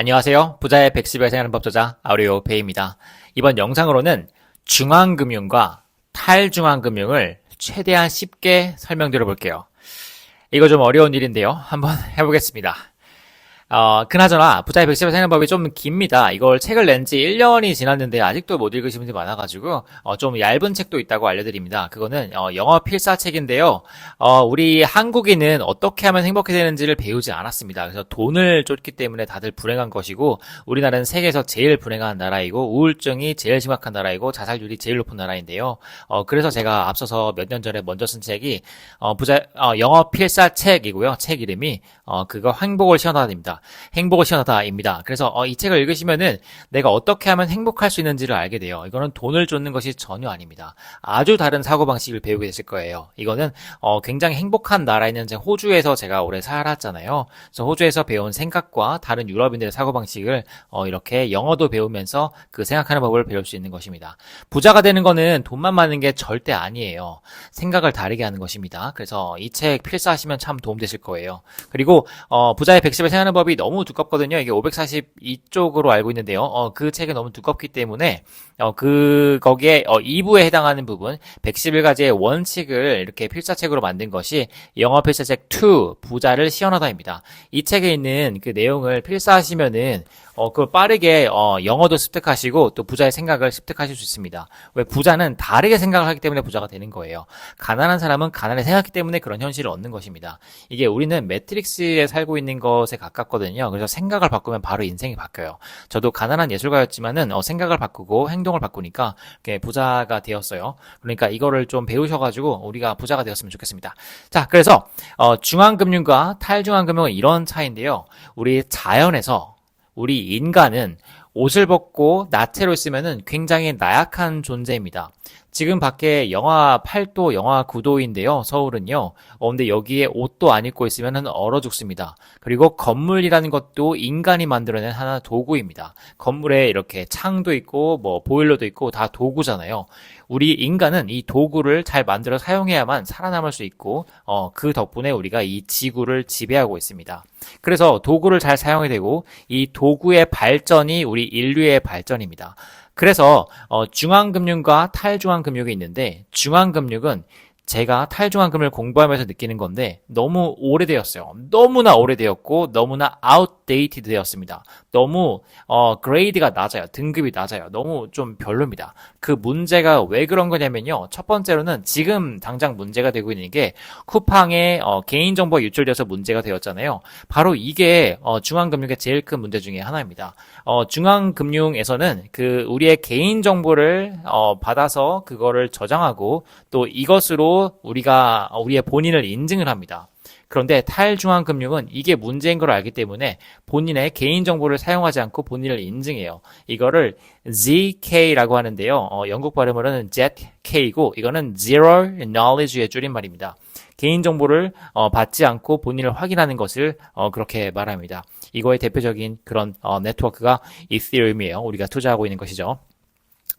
안녕하세요. 부자의 110을 생각하는 법저자 아우리오 베이입니다. 이번 영상으로는 중앙금융과 탈중앙금융을 최대한 쉽게 설명드려 볼게요. 이거 좀 어려운 일인데요. 한번 해보겠습니다. 어, 그나저나 부자의 110을 생각하는 법이 좀 깁니다. 이걸 책을 낸 지 1년이 지났는데 아직도 못 읽으신 분들이 많아가지고 어, 좀 얇은 책도 있다고 알려드립니다. 그거는 어, 영어 필사 책인데요. 어, 우리 한국인은 어떻게 하면 행복해지는지를 배우지 않았습니다. 그래서 돈을 쫓기 때문에 다들 불행한 것이고 우리나라는 세계에서 제일 불행한 나라이고 우울증이 제일 심각한 나라이고 자살률이 제일 높은 나라인데요. 어, 그래서 제가 앞서서 몇 년 전에 먼저 쓴 책이 어, 부자 어, 영어 필사 책이고요. 책 이름이 어, 그거 행복을 시원하다입니다. 행복을 시원하다입니다. 그래서 어, 이 책을 읽으시면은 내가 어떻게 하면 행복할 수 있는지를 알게 돼요. 이거는 돈을 쫓는 것이 전혀 아닙니다. 아주 다른 사고 방식을 배우게 되실 거예요. 이거는 어, 굉장히 행복한 나라에 있는 제 호주에서 제가 오래 살았잖아요. 그래서 호주에서 배운 생각과 다른 유럽인들의 사고 방식을 어, 이렇게 영어도 배우면서 그 생각하는 법을 배울 수 있는 것입니다. 부자가 되는 거는 돈만 많은 게 절대 아니에요. 생각을 다르게 하는 것입니다. 그래서 이 책 필사하시면 참 도움되실 거예요. 그리고 어, 부자의 110을 생각하는 법이 너무 두껍거든요. 이게 542쪽으로 알고 있는데요. 어, 그 책이 너무 두껍기 때문에 어, 그 거기에 어, 2부에 해당하는 부분 111가지의 원칙을 이렇게 필사책으로 만든 것이 영어 필사책 2 부자를 시연하다입니다. 이 책에 있는 그 내용을 필사하시면은 어, 그 빠르게 어, 영어도 습득하시고 또 부자의 생각을 습득하실 수 있습니다. 왜 부자는 다르게 생각을 하기 때문에 부자가 되는 거예요. 가난한 사람은 가난하게 생각하기 때문에 그런 현실을 얻는 것입니다. 이게 우리는 매트릭스에 살고 있는 것에 가깝거든요. 그래서 생각을 바꾸면 바로 인생이 바뀌어요. 저도 가난한 예술가였지만은 어, 생각을 바꾸고 행동을 바꾸니까 부자가 되었어요. 그러니까 이거를 좀 배우셔가지고 우리가 부자가 되었으면 좋겠습니다. 자, 그래서 어, 중앙금융과 탈중앙금융은 이런 차이인데요. 우리 자연에서 우리 인간은 옷을 벗고 나체로 있으면은 굉장히 나약한 존재입니다. 지금 밖에 영하 8도, 영하 9도인데요. 서울은요. 어, 근데 여기에 옷도 안 입고 있으면 얼어 죽습니다. 그리고 건물이라는 것도 인간이 만들어낸 하나 도구입니다. 건물에 이렇게 창도 있고 뭐 보일러도 있고 다 도구잖아요. 우리 인간은 이 도구를 잘 만들어 사용해야만 살아남을 수 있고 어, 그 덕분에 우리가 이 지구를 지배하고 있습니다. 그래서 도구를 잘 사용해야 되고 이 도구의 발전이 우리 인류의 발전입니다. 그래서 어, 중앙금융과 탈중앙금융이 있는데 중앙금융은 제가 탈중앙금융을 공부하면서 느끼는 건데 너무 오래되었어요. 너무나 오래되었고 너무나 outdated 되었습니다. 너무 어 그레이드가 낮아요. 등급이 낮아요. 너무 좀 별로입니다. 그 문제가 왜 그런 거냐면요. 첫 번째로는 지금 당장 문제가 되고 있는 게 쿠팡에 어, 개인정보가 유출돼서 문제가 되었잖아요. 바로 이게 어, 중앙금융의 제일 큰 문제 중에 하나입니다. 어, 중앙금융에서는 그 우리의 개인정보를 어, 받아서 그거를 저장하고 또 이것으로 우리가 우리의 본인을 인증을 합니다. 그런데 탈중앙금융은 이게 문제인 걸 알기 때문에 본인의 개인정보를 사용하지 않고 본인을 인증해요. 이거를 ZK라고 하는데요. 어, 영국 발음으로는 ZK이고 이거는 Zero Knowledge의 줄임말입니다. 개인정보를 어, 받지 않고 본인을 확인하는 것을 어, 그렇게 말합니다. 이거의 대표적인 그런 어, 네트워크가 이더리움이에요. 우리가 투자하고 있는 것이죠.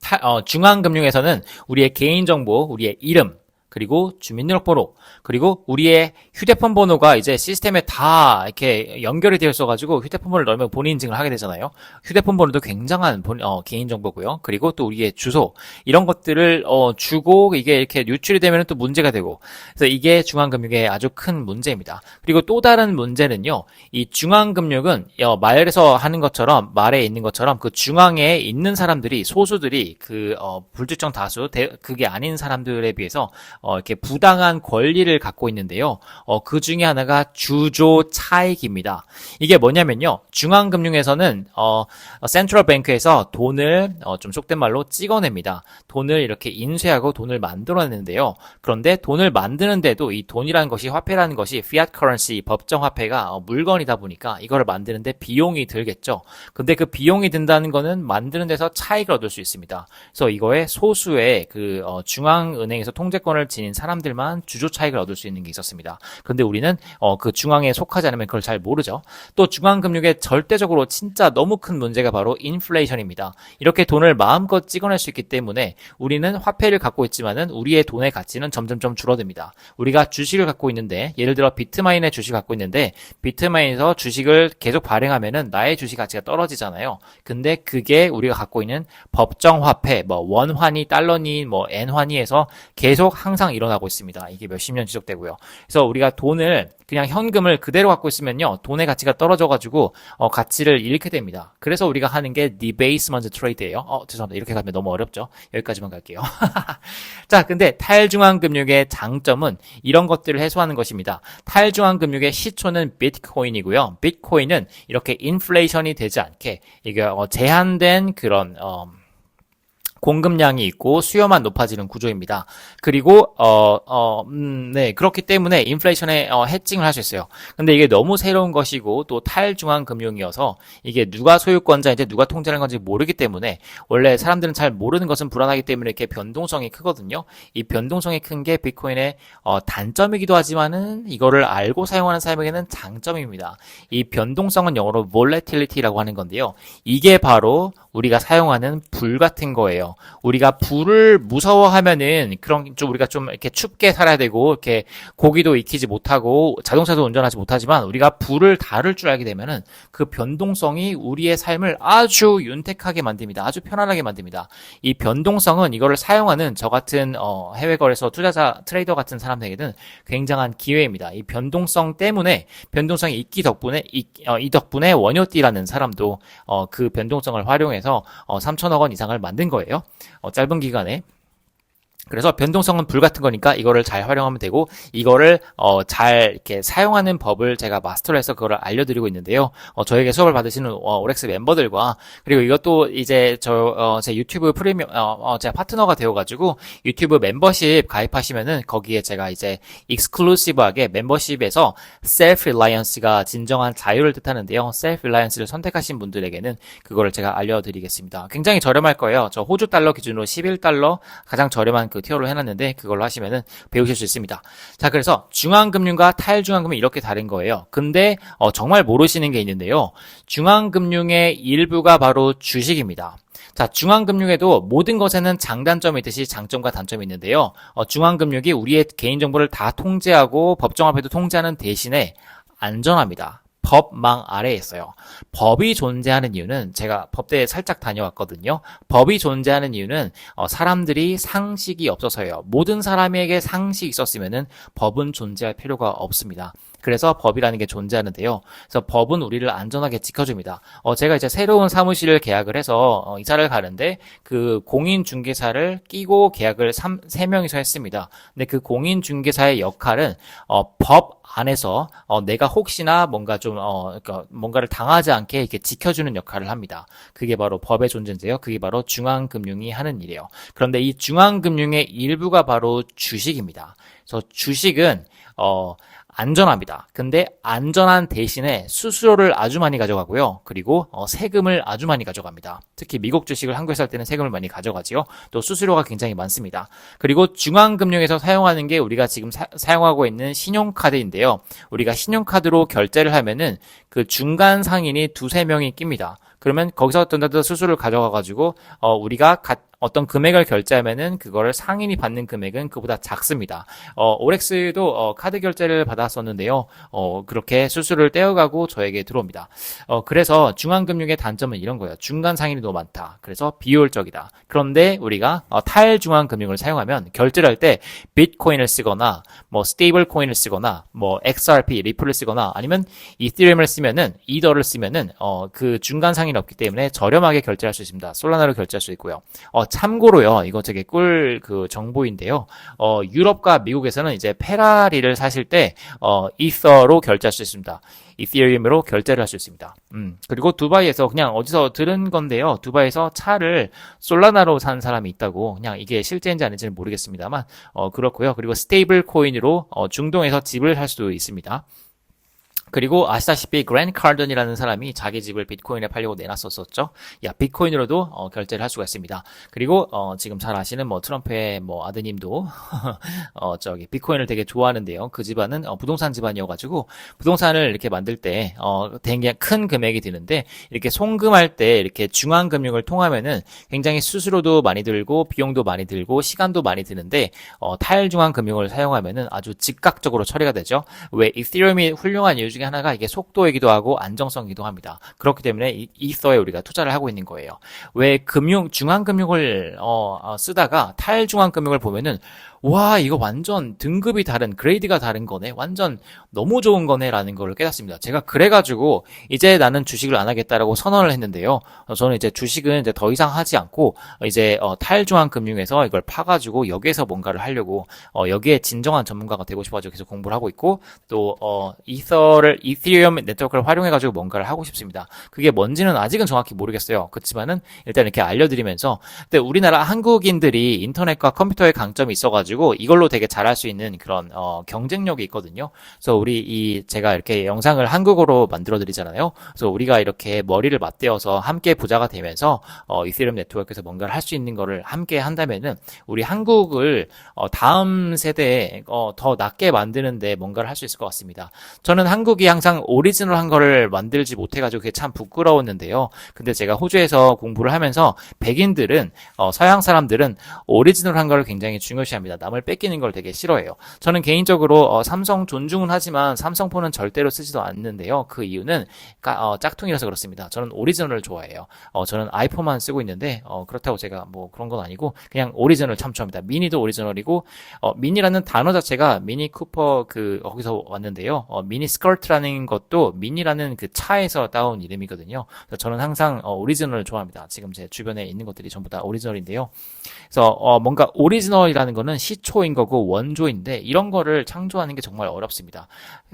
타, 어, 중앙금융에서는 우리의 개인정보, 우리의 이름, 그리고 주민등록번호, 그리고 우리의 휴대폰 번호가 이제 시스템에 다 이렇게 연결이 되어 있어가지고 휴대폰 번호를 넣으면 본인 인증을 하게 되잖아요. 휴대폰 번호도 굉장한 본, 어, 개인정보고요. 그리고 또 우리의 주소, 이런 것들을 어, 주고 이게 이렇게 유출이 되면 또 문제가 되고, 그래서 이게 중앙금융의 아주 큰 문제입니다. 그리고 또 다른 문제는요, 이 중앙금융은 어, 말에서 하는 것처럼, 말에 있는 것처럼 그 중앙에 있는 사람들이, 소수들이 그 어, 불특정 다수, 대, 그게 아닌 사람들에 비해서 어, 이렇게 부당한 권리를 갖고 있는데요. 어, 그 중에 하나가 주조 차익입니다. 이게 뭐냐면요. 중앙금융에서는 어, 센트럴 뱅크에서 돈을 어, 좀 속된 말로 찍어냅니다. 돈을 이렇게 인쇄하고 돈을 만들어내는데요. 그런데 돈을 만드는데도 이 돈이라는 것이 화폐라는 것이 fiat currency 법정 화폐가 어, 물건이다 보니까 이거를 만드는데 비용이 들겠죠. 근데 그 비용이 든다는 거는 만드는 데서 차익을 얻을 수 있습니다. 그래서 이거에 소수의 그 어, 중앙은행에서 통제권을 자산을 지닌 사람들만 주조 차익을 얻을 수 있는 게 있었습니다. 그런데 우리는 어, 그 중앙에 속하지 않으면 그걸 잘 모르죠. 또 중앙 금융의 절대적으로 진짜 너무 큰 문제가 바로 인플레이션입니다. 이렇게 돈을 마음껏 찍어낼 수 있기 때문에 우리는 화폐를 갖고 있지만은 우리의 돈의 가치는 점점점 줄어듭니다. 우리가 주식을 갖고 있는데 예를 들어 비트마인의 주식을 갖고 있는데 비트마인에서 주식을 계속 발행하면은 나의 주식 가치가 떨어지잖아요. 근데 그게 우리가 갖고 있는 법정 화폐 뭐 원환이 달러니 뭐 엔환이에서 계속 항상 일어나고 있습니다. 이게 몇십 년 지속되고요. 그래서 우리가 돈을 그냥 현금을 그대로 갖고 있으면요. 돈의 가치가 떨어져가지고, 어, 가치를 잃게 됩니다. 그래서 우리가 하는 게 debasement trade예요. 어, 죄송합니다. 이렇게 가면 너무 어렵죠? 여기까지만 갈게요. 자, 근데 탈중앙 금융의 장점은 이런 것들을 해소하는 것입니다. 탈중앙 금융의 시초는 비트코인이고요. 비트코인은 이렇게 인플레이션이 되지 않게, 이게 어, 제한된 그런, 어, 공급량이 있고 수요만 높아지는 구조입니다. 그리고 어, 어, 음, 네 그렇기 때문에 인플레이션에 어, 해칭을 할 수 있어요. 근데 이게 너무 새로운 것이고 또 탈중앙 금융이어서 이게 누가 소유권자인지 누가 통제하는 건지 모르기 때문에 원래 사람들은 잘 모르는 것은 불안하기 때문에 이렇게 변동성이 크거든요. 이 변동성이 큰 게 비트코인의 어, 단점이기도 하지만은 이거를 알고 사용하는 사람에게는 장점입니다. 이 변동성은 영어로 volatility라고 하는 건데요. 이게 바로 우리가 사용하는 불 같은 거예요. 우리가 불을 무서워하면은 그런 좀 우리가 좀 이렇게 춥게 살아야 되고 이렇게 고기도 익히지 못하고 자동차도 운전하지 못하지만 우리가 불을 다룰 줄 알게 되면은 그 변동성이 우리의 삶을 아주 윤택하게 만듭니다. 아주 편안하게 만듭니다. 이 변동성은 이거를 사용하는 저 같은 어, 해외 거래소 투자자 트레이더 같은 사람들에게는 굉장한 기회입니다. 이 변동성 때문에 변동성이 있기 덕분에 이, 어, 이 덕분에 원효띠라는 사람도 어, 그 변동성을 활용해서 해서 어, 3천억 원 이상을 만든 거예요. 어, 짧은 기간에. 그래서 변동성은 불 같은 거니까 이거를 잘 활용하면 되고 이거를 어, 잘 이렇게 사용하는 법을 제가 마스터를 해서 그거를 알려드리고 있는데요. 어, 저에게 수업을 받으시는 어, 오렉스 멤버들과 그리고 이것도 이제 저제 어, 유튜브 프리미엄 어, 어, 파트너가 되어가지고 유튜브 멤버십 가입하시면은 거기에 제가 이제 익스클루시브하게 멤버십에서 셀프 릴라이언스가 진정한 자유를 뜻하는데요. 셀프 릴라이언스를 선택하신 분들에게는 그거를 제가 알려드리겠습니다. 굉장히 저렴할 거예요. 저 호주 달러 기준으로 11달러 가장 저렴한 그 티어로 해놨는데 그걸로 하시면은 배우실 수 있습니다. 자, 그래서 중앙금융과 탈중앙금융 이렇게 다른 거예요. 근데 어, 정말 모르시는 게 있는데요. 중앙금융의 일부가 바로 주식입니다. 자, 중앙금융에도 모든 것에는 장단점이 있듯이 장점과 단점이 있는데요. 어, 중앙금융이 우리의 개인정보를 다 통제하고 법정화폐도 통제하는 대신에 안전합니다. 법망 아래에 있어요. 법이 존재하는 이유는 제가 법대에 살짝 다녀왔거든요. 법이 존재하는 이유는 어, 사람들이 상식이 없어서예요. 모든 사람에게 상식이 있었으면은 법은 존재할 필요가 없습니다. 그래서 법이라는 게 존재하는데요. 그래서 법은 우리를 안전하게 지켜줍니다. 어, 제가 이제 새로운 사무실을 계약을 해서 어, 이사를 가는데 그 공인중개사를 끼고 계약을 3, 3명이서 했습니다. 근데 그 공인중개사의 역할은 어, 법 안에서 어, 내가 혹시나 뭔가 좀 어, 그러니까 뭔가를 당하지 않게 이렇게 지켜주는 역할을 합니다. 그게 바로 법의 존재인데요. 그게 바로 중앙금융이 하는 일이에요. 그런데 이 중앙금융의 일부가 바로 주식입니다. 그래서 주식은 어, 안전합니다. 근데 안전한 대신에 수수료를 아주 많이 가져가고요. 그리고 어, 세금을 아주 많이 가져갑니다. 특히 미국 주식을 한국에 살 때는 세금을 많이 가져가지요. 또 수수료가 굉장히 많습니다. 그리고 중앙금융에서 사용하는 게 우리가 지금 사, 용하고 있는 신용카드인데요. 우리가 신용카드로 결제를 하면은 그 중간 상인이 두세 명이 낍니다. 그러면 거기서 어떤 데도 수수료를 가져가가지고 어, 우리가 가, 어떤 금액을 결제하면은 그거를 상인이 받는 금액은 그보다 작습니다. 어, 오렉스도 어, 카드 결제를 받았었는데요. 어, 그렇게 수수료를 떼어가고 저에게 들어옵니다. 어, 그래서 중앙금융의 단점은 이런 거예요. 중간 상인이 너무 많다. 그래서 비효율적이다. 그런데 우리가 어, 탈중앙금융을 사용하면 결제를 할 때 비트코인을 쓰거나 뭐 스테이블 코인을 쓰거나 뭐 XRP 리플을 쓰거나 아니면 이더리움을 쓰면은 이더를 쓰면은 어, 그 중간 상인이 없기 때문에 저렴하게 결제할 수 있습니다. 솔라나로 결제할 수 있고요. 어, 참고로요, 이거 되게 꿀 그 정보인데요. 어, 유럽과 미국에서는 이제 페라리를 사실 때, 어, 이서로 결제할 수 있습니다. 이더리움으로 결제를 할 수 있습니다. 음, 그리고 두바이에서 그냥 어디서 들은 건데요. 두바이에서 차를 솔라나로 산 사람이 있다고, 그냥 이게 실제인지 아닌지는 모르겠습니다만, 어, 그렇고요. 그리고 스테이블 코인으로 어, 중동에서 집을 살 수도 있습니다. 그리고 아시다시피 그랜 카든이라는 사람이 자기 집을 비트코인에 팔려고 내놨었었죠. 야 비트코인으로도 어, 결제를 할 수가 있습니다. 그리고 어, 지금 잘 아시는 뭐 트럼프의 뭐 아드님도 어, 저기 비트코인을 되게 좋아하는데요. 그 집안은 어, 부동산 집안이어가지고 부동산을 이렇게 만들 때 어, 되게 큰 금액이 드는데 이렇게 송금할 때 이렇게 중앙금융을 통하면은 굉장히 수수료도 많이 들고 비용도 많이 들고 시간도 많이 드는데 어, 탈중앙금융을 사용하면은 아주 즉각적으로 처리가 되죠. 왜 이더리움이 훌륭한 이유 중에 하나가 이게 속도이기도 하고 안정성이기도 합니다. 그렇기 때문에 이- 이서에 우리가 투자를 하고 있는 거예요. 왜 금융 중앙금융을 어, 어, 쓰다가 탈중앙금융을 보면은 와 이거 완전 등급이 다른 그레이드가 다른 거네 완전 너무 좋은 거네 라는 걸 깨닫습니다. 제가 그래가지고 이제 나는 주식을 안 하겠다라고 선언을 했는데요. 어, 저는 이제 주식은 이제 더 이상 하지 않고 이제 어, 탈중앙 금융에서 이걸 파가지고 여기에서 뭔가를 하려고 어, 여기에 진정한 전문가가 되고 싶어가지고 계속 공부를 하고 있고 또 어, 이서를 이더리움 네트워크를 활용해가지고 뭔가를 하고 싶습니다. 그게 뭔지는 아직은 정확히 모르겠어요. 그렇지만은 일단 이렇게 알려드리면서 근데 우리나라 한국인들이 인터넷과 컴퓨터의 강점이 있어가지고 이걸로 되게 잘할 수 있는 그런 어, 경쟁력이 있거든요. 그래서 우리 이 제가 이렇게 영상을 한국어로 만들어 드리잖아요. 그래서 우리가 이렇게 머리를 맞대어서 함께 부자가 되면서 어, 이더리움 네트워크에서 뭔가를 할 수 있는 거를 함께 한다면은 우리 한국을 어, 다음 세대에 어, 더 낫게 만드는데 뭔가를 할 수 있을 것 같습니다. 저는 한국이 항상 오리지널한 거를 만들지 못해가지고 그게 참 부끄러웠는데요. 근데 제가 호주에서 공부를 하면서 백인들은 어, 서양 사람들은 오리지널한 거를 굉장히 중요시합니다. 남을 뺏기는 걸 되게 싫어해요. 저는 개인적으로 어, 삼성 존중은 하지만 삼성폰은 절대로 쓰지도 않는데요. 그 이유는 까- 어, 짝퉁이라서 그렇습니다. 저는 오리지널을 좋아해요. 어, 저는 아이폰만 쓰고 있는데 어, 그렇다고 제가 뭐 그런 건 아니고 그냥 오리지널 참 좋아합니다. 미니도 오리지널이고 어, 미니라는 단어 자체가 미니 쿠퍼 그 거기서 왔는데요. 어, 미니 스커트라는 것도 미니라는 그 차에서 따온 이름이거든요. 저는 항상 어, 오리지널을 좋아합니다. 지금 제 주변에 있는 것들이 전부 다 오리지널인데요. 그래서 어, 뭔가 오리지널이라는 거는 시초인 거고 원조인데 이런 거를 창조하는 게 정말 어렵습니다.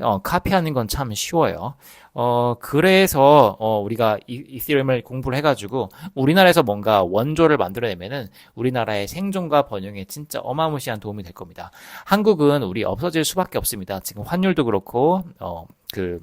어, 카피하는 건 참 쉬워요. 어, 그래서 어, 우리가 이, 이더리움을 공부를 해가지고 우리나라에서 뭔가 원조를 만들어내면은 우리나라의 생존과 번영에 진짜 어마무시한 도움이 될 겁니다. 한국은 우리 없어질 수밖에 없습니다. 지금 환율도 그렇고 어, 그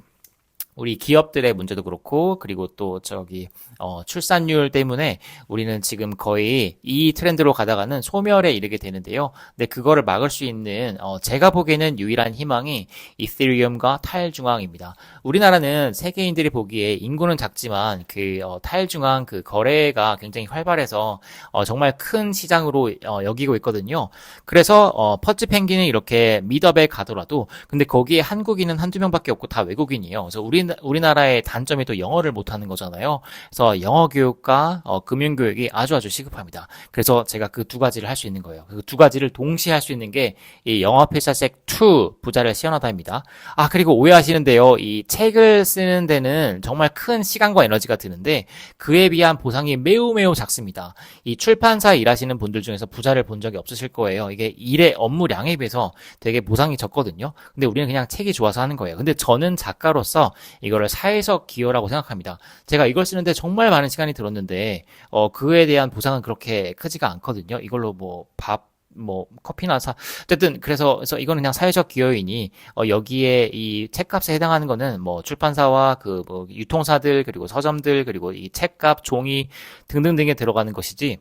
우리 기업들의 문제도 그렇고 그리고 또 저기 어, 출산율 때문에 우리는 지금 거의 이 트렌드로 가다가는 소멸에 이르게 되는데요. 근데 그거를 막을 수 있는 어, 제가 보기에는 유일한 희망이 이더리움과 탈중앙입니다. 우리나라는 세계인들이 보기에 인구는 작지만 그 어, 탈중앙 그 거래가 굉장히 활발해서 어, 정말 큰 시장으로 어, 여기고 있거든요. 그래서 어, 퍼치 펭귄은 이렇게 미드업에 가더라도 근데 거기에 한국인은 한두 명밖에 없고 다 외국인이에요. 그래서 우리 우리나라의 단점이 또 영어를 못하는 거잖아요. 그래서 영어 교육과 어, 금융 교육이 아주 아주 시급합니다. 그래서 제가 그 두 가지를 할 수 있는 거예요. 그 두 가지를 동시에 할 수 있는 게 이 영어 필사책 2 부자를 시원하다입니다. 아 그리고 오해하시는데요. 이 책을 쓰는 데는 정말 큰 시간과 에너지가 드는데 그에 비한 보상이 매우 매우 작습니다. 이 출판사에 일하시는 분들 중에서 부자를 본 적이 없으실 거예요. 이게 일의 업무량에 비해서 되게 보상이 적거든요. 근데 우리는 그냥 책이 좋아서 하는 거예요. 근데 저는 작가로서 이거를 사회적 기여라고 생각합니다. 제가 이걸 쓰는데 정말 많은 시간이 들었는데 어 그에 대한 보상은 그렇게 크지가 않거든요. 이걸로 뭐밥 뭐 커피나 사 어쨌든 그래서 그래서 이거는 그냥 사회적 기여이니 어 여기에 이 책값에 해당하는 거는 뭐 출판사와 그 뭐 유통사들 그리고 서점들 그리고 이 책값 종이 등등 등에 들어가는 것이지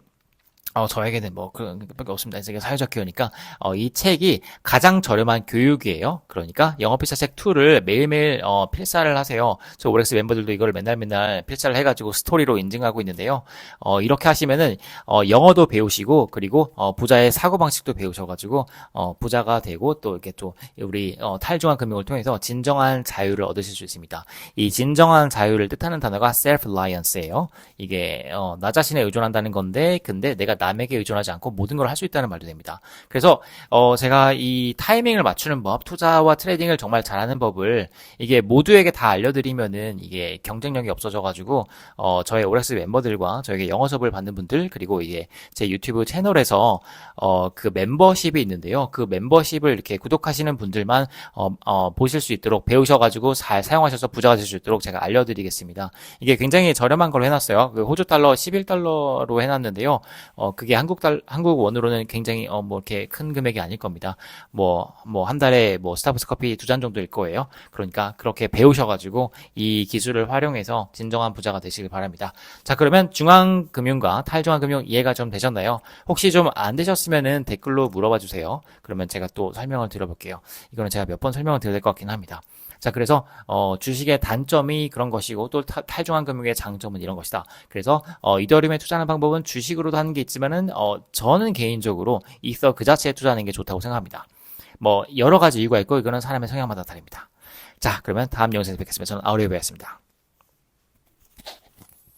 어, 저에게는 뭐, 그런 밖에 없습니다. 이게 사회적 기여니까, 어, 이 책이 가장 저렴한 교육이에요. 그러니까, 영어 필사 책 2를 매일매일, 어, 필사를 하세요. 저 오렉스 멤버들도 이걸 맨날 맨날 필사를 해가지고 스토리로 인증하고 있는데요. 어, 이렇게 하시면은, 어, 영어도 배우시고, 그리고, 어, 부자의 사고 방식도 배우셔가지고, 어, 부자가 되고, 또 이렇게 또, 우리, 어, 탈중앙 금융을 통해서 진정한 자유를 얻으실 수 있습니다. 이 진정한 자유를 뜻하는 단어가 self-reliance예요. 이게, 어, 나 자신에 의존한다는 건데, 근데 내가 남에게 의존하지 않고 모든 걸 할 수 있다는 말도 됩니다. 그래서 어 제가 이 타이밍을 맞추는 법, 투자와 트레이딩을 정말 잘하는 법을 이게 모두에게 다 알려드리면은 이게 경쟁력이 없어져가지고 어 저의 오렉스 멤버들과 저에게 영어 수업을 받는 분들 그리고 이게 제 유튜브 채널에서 어 그 멤버십이 있는데요. 그 멤버십을 이렇게 구독하시는 분들만 어, 어 보실 수 있도록 배우셔가지고 잘 사용하셔서 부자가 될수 있도록 제가 알려드리겠습니다. 이게 굉장히 저렴한 걸로 해놨어요. 그 호주 달러 11달러로 해놨는데요. 어, 어, 그게 한국 달, 한국 원으로는 굉장히, 어, 뭐, 이렇게 큰 금액이 아닐 겁니다. 뭐, 뭐, 한 달에 뭐, 스타벅스 커피 두 잔 정도일 거예요. 그러니까 그렇게 배우셔가지고 이 기술을 활용해서 진정한 부자가 되시길 바랍니다. 자, 그러면 중앙금융과 탈중앙금융 이해가 좀 되셨나요? 혹시 좀 안 되셨으면은 댓글로 물어봐 주세요. 그러면 제가 또 설명을 드려볼게요. 이거는 제가 몇 번 설명을 드려야 될 것 같긴 합니다. 자, 그래서 어, 주식의 단점이 그런 것이고 또 탈- 탈중앙 금융의 장점은 이런 것이다. 그래서 어, 이더리움에 투자하는 방법은 주식으로도 하는 게 있지만은 어, 저는 개인적으로 이서 그 자체에 투자하는 게 좋다고 생각합니다. 뭐 여러 가지 이유가 있고 이거는 사람의 성향마다 다릅니다. 자, 그러면 다음 영상에서 뵙겠습니다. 저는 아우리오베였습니다.